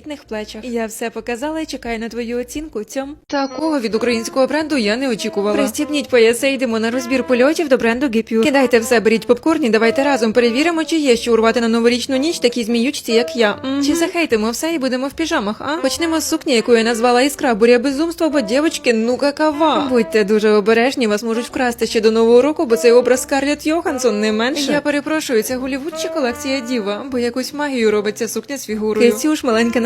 тендітних плечах. Я все показала і чекаю на твою оцінку. Цьом такого від українського бренду я не очікувала. Пристібніть пояси, йдемо на розбір польотів до бренду Гіпюр. Кидайте все, беріть попкорні, давайте разом перевіримо, чи є що урвати на новорічну ніч такі зміючці, як я. Чи захейтимо все і будемо в піжамах? А почнемо з сукні, яку я назвала іскра буря безумства, бо дівчатки, ну какава. Будьте дуже обережні, вас можуть вкрасти ще до нового року, бо цей образ Скарлетт Йоханссон не менше. Я перепрошую, це Голівуд чи колекція діва, бо якусь магію робить ця сукня з фігурою. Кицюш, маленьке